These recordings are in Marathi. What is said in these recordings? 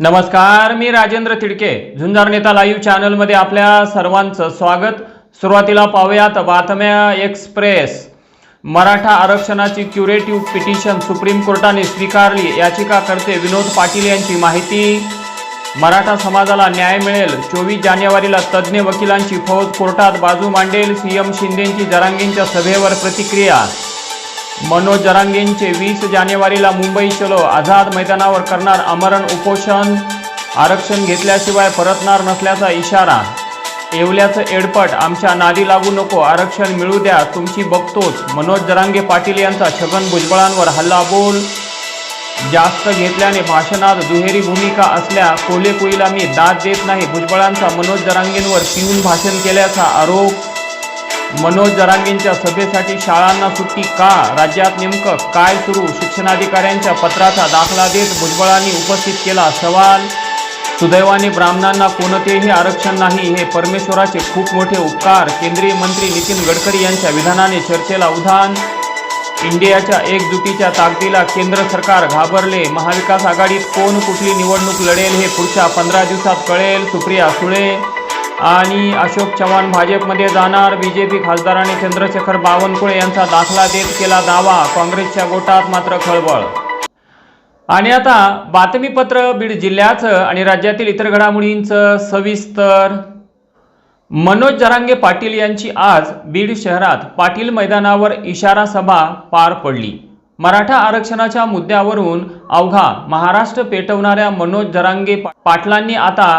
नमस्कार मी राजेंद्र तिडके झुंजार नेता लाईव्ह चॅनलमध्ये आपल्या सर्वांचं स्वागत. सुरुवातीला पाहूयात बातम्या एक्सप्रेस. मराठा आरक्षणाची क्युरेटिव्ह पिटिशन सुप्रीम कोर्टाने स्वीकारली याचिकाकर्ते विनोद पाटील यांची माहिती. मराठा समाजाला न्याय मिळेल चोवीस जानेवारीला तज्ज्ञ वकिलांची फौज कोर्टात बाजू मांडेल सीएम शिंदेंची जरांगींच्या सभेवर प्रतिक्रिया. मनोज जरांगेंचे वीस जानेवारीला मुंबई चलो. आझाद मैदानावर करणार आमरण उपोषण. आरक्षण घेतल्याशिवाय परतणार नसल्याचा इशारा. येवल्याचं एडपट आमच्या नादी लागू नको आरक्षण मिळू द्या तुमची बघतोच. मनोज जरांगे पाटील यांचा छगन भुजबळांवर हल्लाबोल जास्त घेतल्याने भाषणात दुहेरी भूमिका असल्या कोल्हेकुईला मी दाद देत नाही. भुजबळांचा मनोज जरांगेंवर पिऊन भाषण केल्याचा आरोप. मनोज जरांगेंच्या सभेसाठी शाळांना सुट्टी का? राज्यात नेमकं काय सुरू? शिक्षणाधिकाऱ्यांच्या पत्राचा दाखला देत भुजबळांनी उपस्थित केला सवाल? सुदैवाने ब्राह्मणांना कोणतेही आरक्षण नाही हे परमेश्वराचे खूप मोठे उपकार केंद्रीय मंत्री नितीन गडकरी यांच्या विधानाने चर्चेला उधाण? इंडियाच्या एकजुटीच्या ताकदीला केंद्र सरकार घाबरले महाविकास आघाडीत कोण कुठली निवडणूक लढेल हे पुढच्या पंधरा दिवसात कळेल? सुप्रिया सुळे आणि अशोक चव्हाण भाजपमध्ये जाणार. बीजेपी खासदाराने चंद्रशेखर बावनकुळे यांचा दाखला देत केला दावा. काँग्रेसच्या गोटात मात्र खळबळ. आणि आता बातमीपत्र बीड जिल्ह्याचं आणि राज्यातील इतर घडामोडींचं सविस्तर. मनोज जरांगे पाटील यांची आज बीड शहरात पाटील मैदानावर इशारा सभा पार पडली. मराठा आरक्षणाच्या मुद्द्यावरून अवघा महाराष्ट्र पेटवणाऱ्या मनोज जरांगे पाटलांनी आता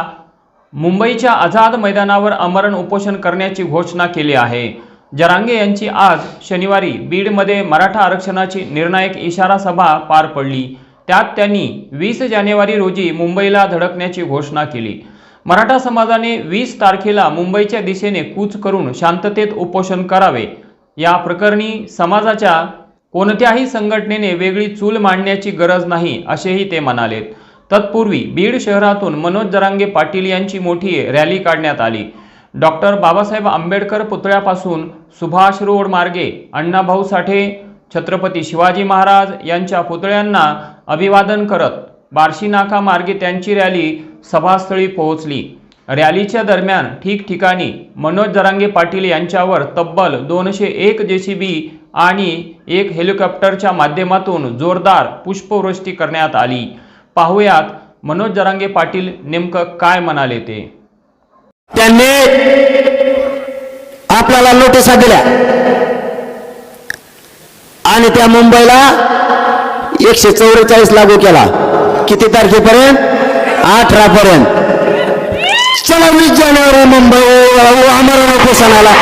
मुंबईच्या आझाद मैदानावर आमरण उपोषण करण्याची घोषणा केली आहे. जरांगे यांची आज शनिवारी बीडमध्ये मराठा आरक्षणाची निर्णायक इशारा सभा पार पडली. त्यात त्यांनी वीस जानेवारी रोजी मुंबईला धडकण्याची घोषणा केली. मराठा समाजाने वीस तारखेला मुंबईच्या दिशेने कूच करून शांततेत उपोषण करावे. या प्रकरणी समाजाच्या कोणत्याही संघटनेने वेगळी चूल मांडण्याची गरज नाही असेही ते म्हणालेत. तत्पूर्वी बीड शहरातून मनोज जरांगे पाटील यांची मोठी रॅली काढण्यात आली. डॉक्टर बाबासाहेब आंबेडकर पुतळ्यापासून सुभाष रोड मार्गे अण्णाभाऊ साठे छत्रपती शिवाजी महाराज यांच्या पुतळ्यांना अभिवादन करत बार्शी नाका मार्गे त्यांची रॅली सभास्थळी पोहोचली. रॅलीच्या दरम्यान ठिकठिकाणी मनोज जरांगे पाटील यांच्यावर तब्बल दोनशे एक जेसीबी आणि एक हेलिकॉप्टरच्या माध्यमातून जोरदार पुष्पवृष्टी करण्यात आली. पाहुयात. मनोज जरांगे पाटील नेमकं काय म्हणाले ते? त्यांनी आपल्याला नोटिसा दिल्या. आणि त्या मुंबईला एकशे चौवेचाळीस लागू केला. किती तारखेपर्यंत? अठरा पर्यंत चला वीस जानेवारी मुंबई आमरण सणाला.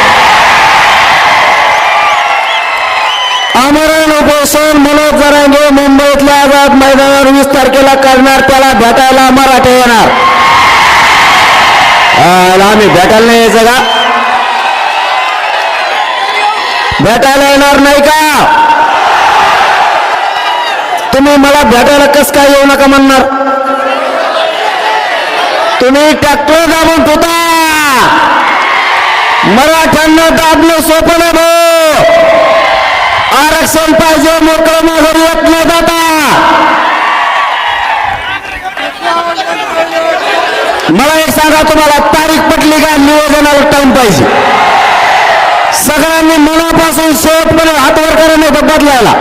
आमरण उपोषण मनोज जरांगे मुंबईतल्या आझाद मैदानावर वीस तारखेला करणार त्याला भेटायला मराठे येणार. आम्ही भेटायला नाही यायचं का? भेटायला येणार नाही का? तुम्ही मला भेटायला कस काय येऊ नका म्हणणार? तुम्ही ट्रॅक्टर दाबून ठेवता. मराठ्यांना दाबणं सोपं नाही भाऊ. आरक्षण पाहिजे मोकळं माघारी येत न जाता मला एक सांगा तुम्हाला तारीख पटली का? नियोजनाला टाइम पाहिजे. सगळ्यांनी मनापासून शेवटपर्यंत हातवर करायला बदलायला.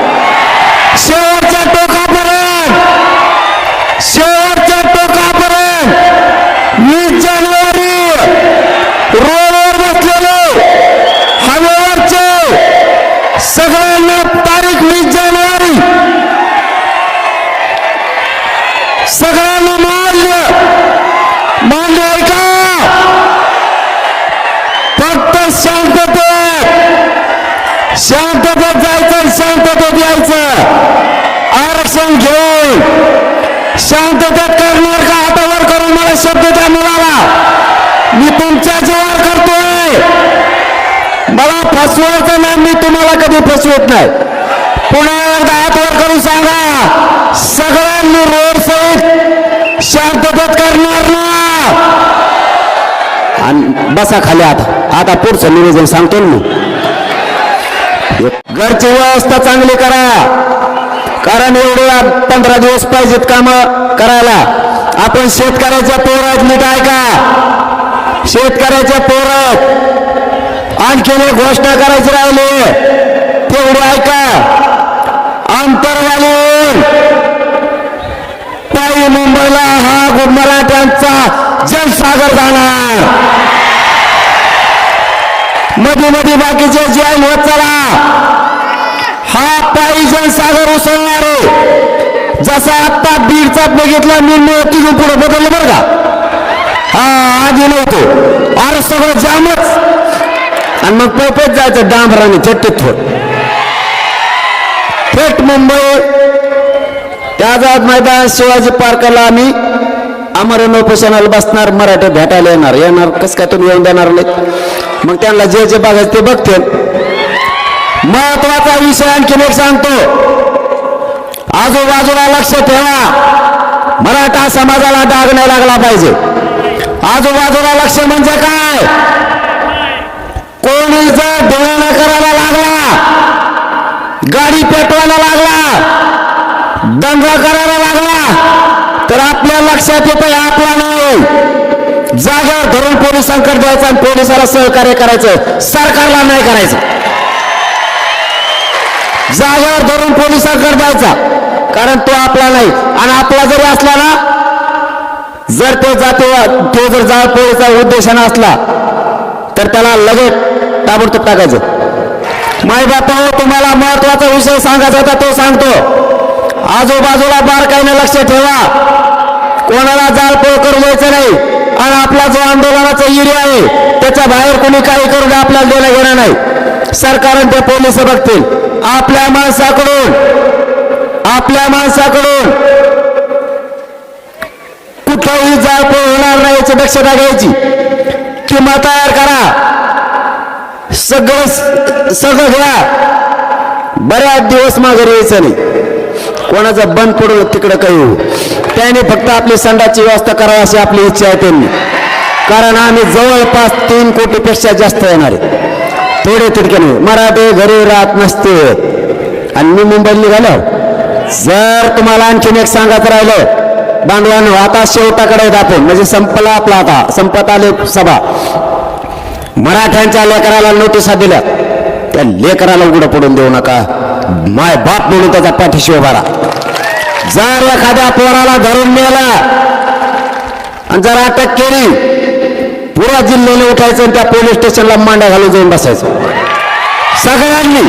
सगळ्यांना तारीख वीस जानेवारी सगळ्यांना मान्य मान्य आहे का फक्त शांततेत शांततेत जायचं आणि शांततेत यायचं आरक्षण घेऊन शांततेत करणार का हातावर करून मला शब्द द्या मुलाला मी तुमच्या जीवावर करतोय मला फसवायचं नाही मी तुम्हाला कधी होत नाही. पुन्हा एकदा हातवर करून सांगा सगळ्यांनी रोड सहित शांततेत करणार ना. आणि बसा खाली आता. आता पुढचं निवेदन सांगतो ना मी. घरची व्यवस्था चांगली करा. कारण एवढे पंधरा दिवस पाहिजेत काम करायला. आपण शेतकऱ्याच्या पोरात नीट ऐका शेतकऱ्याच्या पोरात आणखीन एक घोषणा करायची राहिली. तेवढी ऐका अंतर घालून. ताई मुंबईला हा मराठ्यांचा जनसागर जाणार. मधी मधी बाकीचे जैन होत चला. हा पायी जनसागर उसळणार. जसा आत्ता बीडचा बघितला मी तिथून पुढे बदललं बरं का? हा आधी नव्हतो. अरे सगळं जामच. आणि मग पैपेच जायचं डांबराने चट्टीत थोड थेट मुंबई. त्याजात मैदान शिवाजी पार्कला आम्ही अमर उपोषणाला बसणार मराठे भेटायला येणार. येणार कसं काय तुम्ही येऊन देणार नाही मग त्यांना जे जे बघायचं ते बघतील महत्त्वाचा विषय आणखीन एक सांगतो. आजूबाजूला लक्ष ठेवा. मराठा समाजाला डाग नाही लागला पाहिजे. आजूबाजूला लक्ष म्हणजे काय? कोणी जर ढोळणा करायला लागला गाडी पेटवायला लागला. दंगा करायला लागला. तर आपल्या लक्षात येतं आपला नाही. जागेवर धरून पोलिसांकडे द्यायचं आणि पोलिसाला सहकार्य करायचं. सरकारला नाही करायचं. जागेवर धरून पोलिसांकडे द्यायचा. कारण तो आपला नाही. आणि आपला जरी असला ना जर तो जातो तो जर जाळ पोळीचा उद्देशाने असला तर त्याला लगेच ताबडतोब टाकायचं. बापा तुम्हाला महत्त्वाचा विषय सांगायचा होता तो सांगतो. आजूबाजूला बारकाईने लक्ष ठेवा. कोणाला जाळपोळ करू द्यायचं नाही. आणि आपला जो आंदोलनाचा एरिया आहे त्याच्या बाहेर कोणी काही करून आपल्याला देणं घेणं नाही. सरकार ते पोलीस बघतील. आपल्या माणसाकडून आपल्या माणसाकडून कुठंही जाळपोळ होणार नाही याची दक्षता घ्यायची. किंवा तयार करा. सगळं सगळं घ्या. बऱ्याच दिवस मागे यायचं नाही. कोणाचं बंद पडून तिकडं काही होऊ. त्याने फक्त आपली संडाची व्यवस्था करावी अशी आपली इच्छा आहे त्यांनी. कारण आम्ही जवळपास तीन कोटीपेक्षा जास्त येणार आहे. थोडे तितके नाही. मराठे घरी राहत नसते. आणि मी मुंबईला निघालो. जर तुम्हाला आणखीन एक सांगायचं राहिलं बांधवांनो आता शेवटाकडे जातो. म्हणजे संपला आपला आता. संपत आले सभा. मराठ्यांच्या लेकराला नोटिसा दिल्या. त्या लेकराला उघडं पडून देऊ नका. माय बाप म्हणून त्याचा पाठीशी उभा राहा. जर एखाद्या पोराला धरून नेला आणि जर अटक केली पुरा जिल्ह्याला उठायचं आणि त्या पोलीस स्टेशनला मांड्या घालून जाऊन बसायचं. सगळ्यांनी.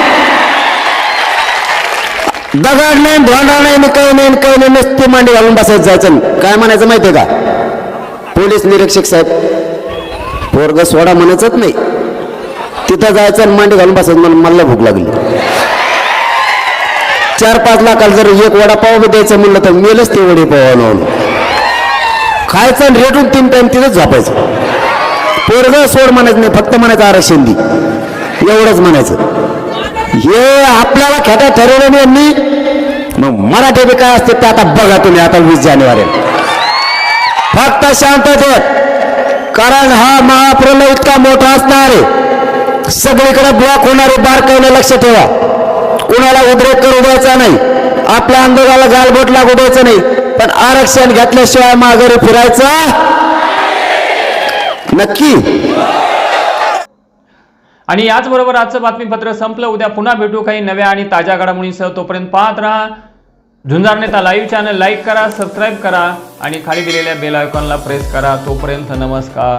दगड नाही भांडा नाही मी काही नाही काही नाही नसते मांडी घालून बसायचं जायचं. काय म्हणायचं माहितीये का? पोलीस निरीक्षक साहेब पोरग सोडा म्हणायचंच नाही. तिथं जायचं आणि मांडी घालून बसायचं म्हणून मला भूक लागली. चार पाच लाखाला जर एक वडापाव बी द्यायचं म्हणलं तर मेलच ते वडेपाव खायचं आणि रेटून तीन टाइम तिथंच झोपायचं. पोरग सोड म्हणायचं नाही फक्त म्हणायचं आरक्षण दी. एवढंच म्हणायचं. हे आपल्याला खेटा ठरवलं नाही यांनी. मग मराठी बी काय असते ते आता बघा तुम्ही आता वीस जानेवारी फक्त शांततेत. कारण हा महाप्रलय इतका मोठा असणार आहे? सगळीकडे ब्लॉक होणारे बारकाईने लक्ष ठेवा. कुणाला उद्रेक करू द्यायचा नाही. आपल्या आंदोलनाला गालबोट लागू द्यायचं नाही. पण आरक्षण घेतल्याशिवाय माघारी फिरायचं नक्की. आणि याचबरोबर आजचं बातमीपत्र संपलं. उद्या पुन्हा भेटू. काही नव्या आणि ताज्या घडामोडींसह तोपर्यंत पाहत राहा. Zunjar Neta live channel like करा सबस्क्राईब करा आणि खाली दिलेल्या बेल आयकॉनला प्रेस करा. तोपर्यंत नमस्कार.